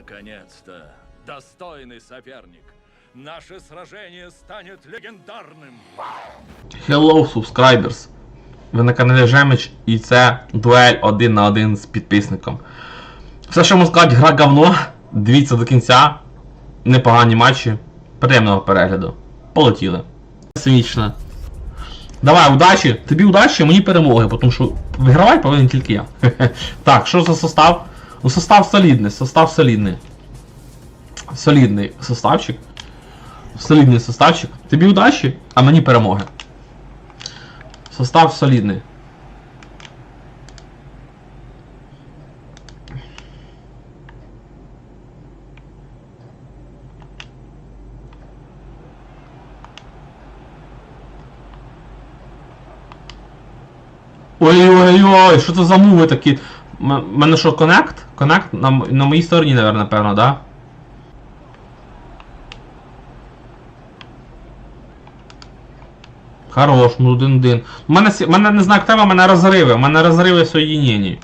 Наконец-то, достойный соперник. Наше сражение станет легендарным. Hello, subscribers! Ви на каналі Жемич і це дуель один на один з підписником. Все, що можу сказати, гра говно. Дивіться до кінця. Непогані матчі. Приємного перегляду. Полетіли. Смічно. Давай, удачі! Тобі удачі, мені перемоги, тому що вигравати повинен тільки я. так, що за состав? Ну, состав солідний, состав солідний. Солідний составчик. Солідний составчик. Тобі удачі, а мені перемоги. Состав солідний. Ой-ой-ой, що це за муви такі? У мене що, коннект? Коннект? На, на моїй стороні, напевно, да? Хорош, ну один-один. У мене, мене не знаю, як тебе, мене розриви. У мене розриви в соєдіненні.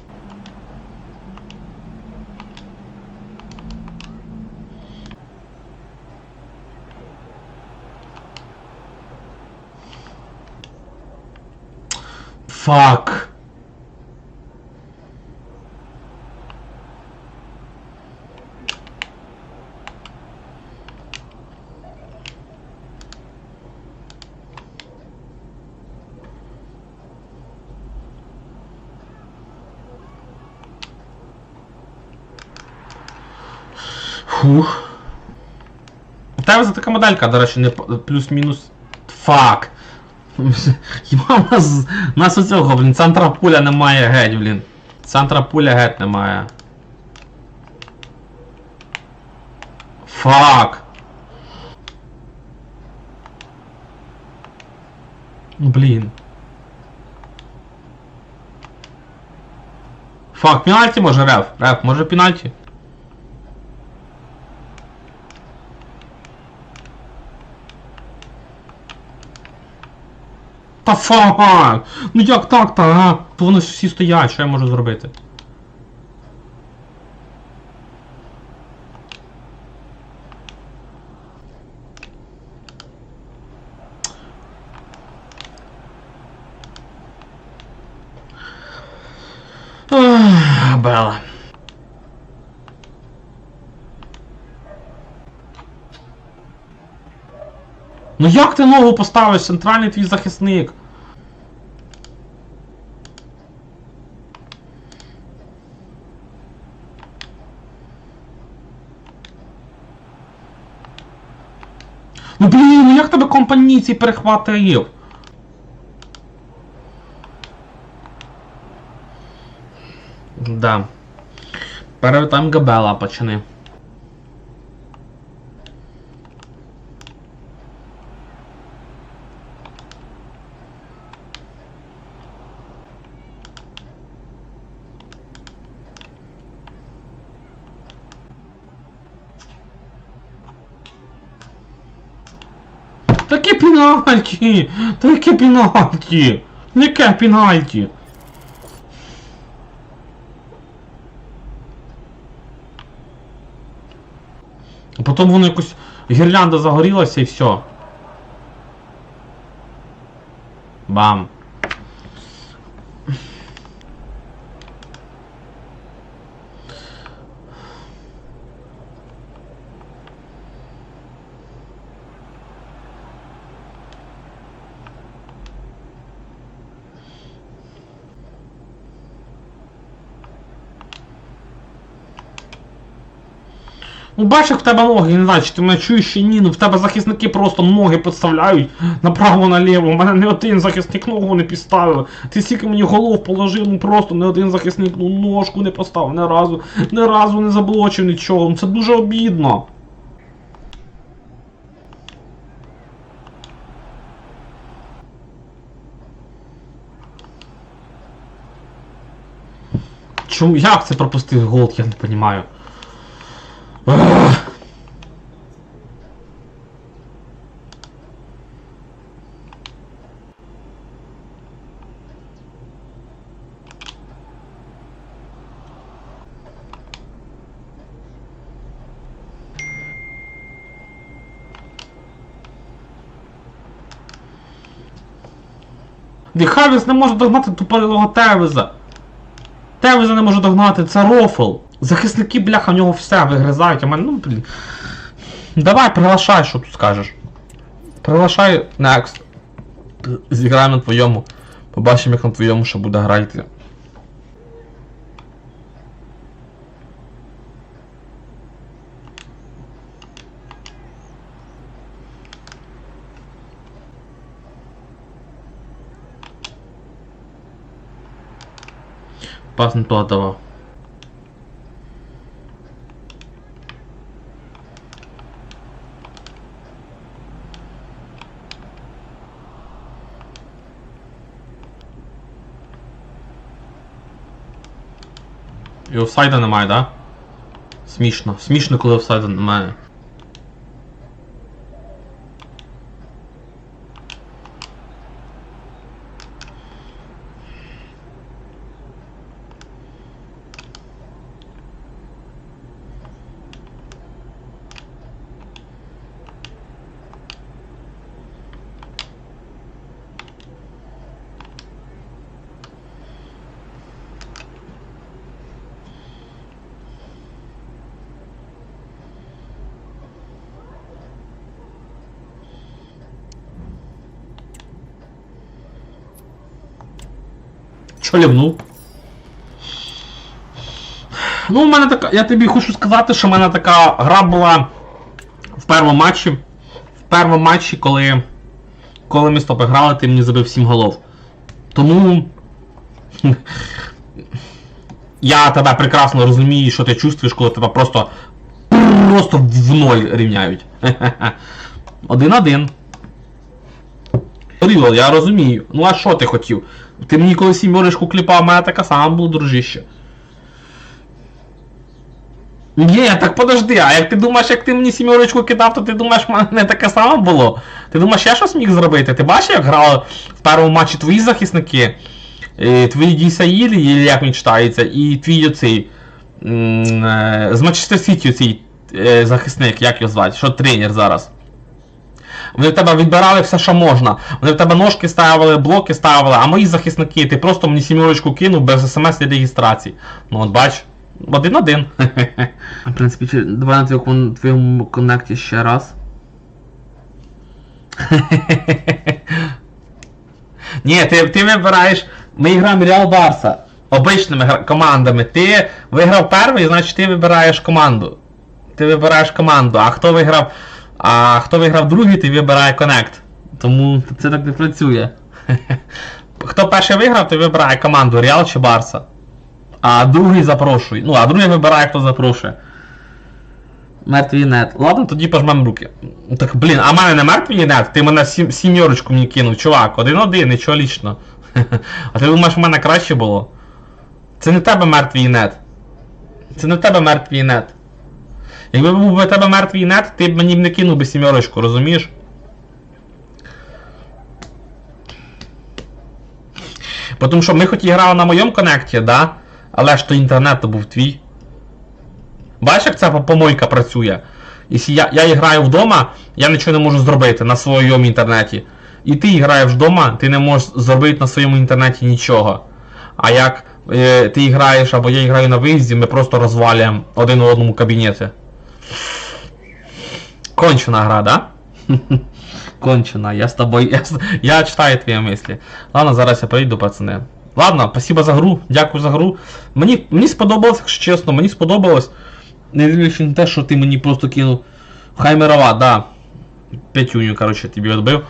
Фак. Фух. У тебе за така моделька, до речі, не плюс-мінус. Фак. Хіба в нас, в нас оцього, блін, центра пуля немає геть, блін. Центра пуля геть немає. Фак. Блін. Фак, пенальті може реф? Реф, може пенальті? Та фак! Ну як так та а? То вони ж всі стоять, що я можу зробити? Ах, Бела. Ну як ти ногу поставиш, центральний твій захисник? Ну блін, ну як тебе компанії ці перехватив? Да. Перевертаємо Габела, пацани. Таке пенальті! Такі пенальті! Яке пенальті? А потім воно якось гірлянда загорілася і все. Бам. Ну бачиш, в тебе ноги, я не знаю, чи ти мене чуєш чи ні, ну в тебе захисники просто ноги підставляють направо-наліво. У мене не один захисник ногу не підставив. Ти стільки мені голов положив, ну просто не один захисник, ну ножку не поставив, ні разу, ні разу не заблочив нічого. Ну це дуже обідно. Чому як це пропустив голд, я не розумію. Де Хавіс не може догнати тупорилого Тевеза. Тевеза не може догнати, це рофл. Захисники, бляха, в нього все вигризають, а мене, ну блін. Давай, приглашай, що тут скажеш. Приглашай next. Зіграємо на твоєму. Побачимо, як на твоєму ще буде грати. Не то давав. І офсайда немає, да? Смішно. Смішно, коли офсайда немає. Що лівнув? Ну, у мене така. Я тобі хочу сказати, що в мене така гра була в першому матчі. В першому матчі, коли. Коли ми з тобою грали, ти мені забив 7 голов. Тому. Я тебе прекрасно розумію, що ти чувствуєш, коли тебе просто. Просто в ноль рівняють. Один-один. Рівел, я розумію. Ну а що ти хотів? Ти мені коли сімерочку кліпав, мене така сама була дружище. Ні, так подожди, а як ти думаєш, як ти мені сімерочку кидав, то ти думаєш, в мене таке саме було? Ти думаєш, я щось міг зробити? Ти бачиш, як грали в першому матчі твої захисники, е, твої Дісаїлі, як він читається, і твій оцей е, з Манчестер Сіті оцей е, захисник, як його звати, що тренер зараз. Вони в тебе відбирали все, що можна. Вони в тебе ножки ставили, блоки ставили, а мої захисники, ти просто мені сімерочку кинув без смс і реєстрації. Ну от бач, один-один. В принципі, давай на твоєму, твоєму коннекті ще раз. Ні, ти, ти вибираєш. Ми граємо Реал Барса. Обичними командами. Ти виграв перший, значить ти вибираєш команду. Ти вибираєш команду, а хто виграв. А хто виграв другий, ти вибирає Connect. Тому це так не працює. Хто перший виграв, той вибирає команду Реал чи Барса. А другий запрошує. Ну, а другий вибирає, хто запрошує. Мертвий нет. Ладно, тоді пожмем руки. Так, блін, а в мене не мертвий нет, ти мене сім, сімерочку мені кинув, чувак, один-один, нічого лічно. А ти думаєш, в мене краще було? Це не тебе мертвий нет. Це не тебе мертвий нет. Якби був би тебе мертвий нет, ти б мені б не кинув би сімерочку, розумієш? Бо Тому що ми хоч і грали на моєму коннекті, да? Але ж то інтернет то був твій. Бачиш, як ця помойка працює? Якщо я, я граю вдома, я нічого не можу зробити на своєму інтернеті. І ти граєш вдома, ти не можеш зробити на своєму інтернеті нічого. А як е, ти граєш або я граю на виїзді, ми просто розвалюємо один у одному кабінеті. Кончена гра, да? Кончена, я з тобою. Я, я читаю твої мислі. Ладно, зараз я прийду, пацани. Ладно, спасибо за гру, дякую за гру. Мені, мені сподобалось, якщо чесно, мені сподобалось. Не дивлячись те, що ти мені просто кинув. Хаймерова, да. П'ятюню, коротше, тобі відбив.